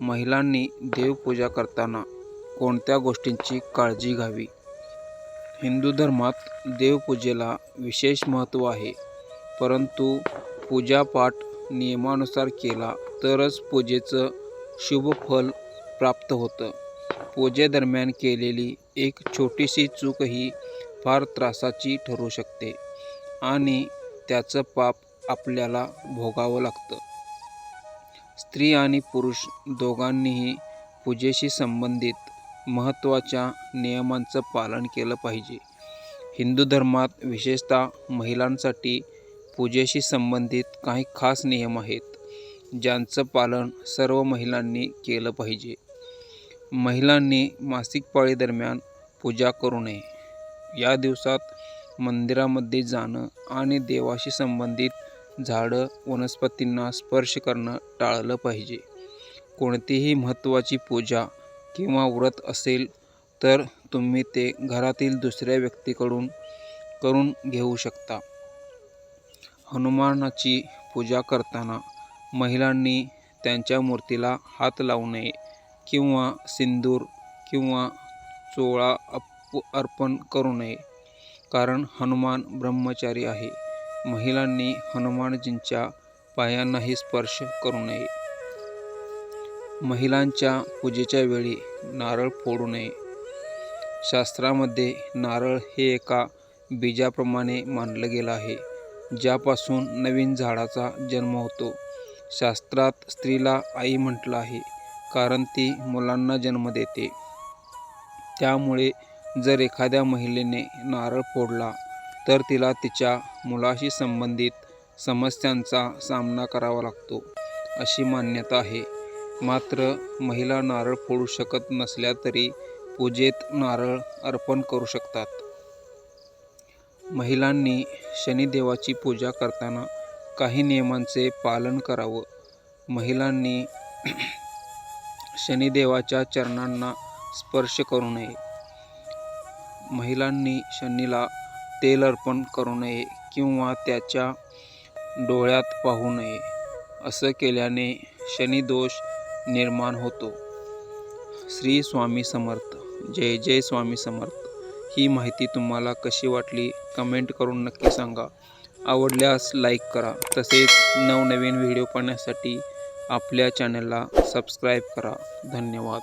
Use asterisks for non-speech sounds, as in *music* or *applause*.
महिलांनी देवपूजा करताना कोणत्या गोष्टींची काळजी घ्यावी? हिंदू धर्मात देवपूजेला विशेष महत्त्व आहे. परंतु पूजापाठ नियमानुसार केला तरच पूजेचं शुभ फल प्राप्त होतं. पूजेदरम्यान केलेली एक छोटीशी चूकही फार त्रासाची ठरू शकते आणि त्याचं पाप आपल्याला भोगावं लागतं. स्त्री आणि पुरुष दोघांनीही पूजेशी संबंधित महत्त्वाच्या नियमांचं पालन केलं पाहिजे. हिंदू धर्मात विशेषतः महिलांसाठी पूजेशी संबंधित काही खास नियम आहेत ज्यांचं पालन सर्व महिलांनी केलं पाहिजे. महिलांनी मासिक पाळीदरम्यान पूजा करू नये. या दिवसात मंदिरामध्ये जाणं आणि देवाशी संबंधित झाडं वनस्पतींना स्पर्श करणं टाळलं पाहिजे. कोणतीही महत्त्वाची पूजा किंवा व्रत असेल तर तुम्ही ते घरातील दुसऱ्या व्यक्तीकडून करून घेऊ शकता. हनुमानाची पूजा करताना महिलांनी त्यांच्या मूर्तीला हात लावू नये किंवा सिंदूर किंवा चोळा अप अर्पण करू नये. कारण हनुमान ब्रह्मचारी आहे. महिलांनी हनुमानजींच्या पायांनाही स्पर्श करू नये. महिलांच्या पूजेच्या वेळी नारळ फोडू नये. शास्त्रामध्ये नारळ हे एका बीजाप्रमाणे मानलं गेलं आहे ज्यापासून नवीन झाडाचा जन्म होतो. शास्त्रात स्त्रीला आई म्हटलं आहे कारण ती मुलांना जन्म देते. त्यामुळे जर एखाद्या महिलेने नारळ फोडला तर तिला तिच्या मुलाशी संबंधित समस्यांचा सामना करावा लागतो अशी मान्यता आहे. मात्र महिला नारळ फोडू शकत नसल्या तरी पूजेत नारळ अर्पण करू शकतात. महिलांनी शनिदेवाची पूजा करताना काही नियमांचे पालन करावं. महिलांनी *clears throat* शनिदेवाच्या चरणांना स्पर्श करू नये. महिलांनी शनीला तेल अर्पण करू नये किंवा त्याच्या डोळ्यात पाहू नये असं केल्याने शनिदोष निर्माण होतो. श्री स्वामी समर्थ. जय जय स्वामी समर्थ. ही माहिती तुम्हाला कशी वाटली कमेंट करून नक्की सांगा. आवडल्यास लाईक करा. तसेच नवनवीन व्हिडिओ पाहण्यासाठी आपल्या चॅनलला सबस्क्राईब करा. धन्यवाद.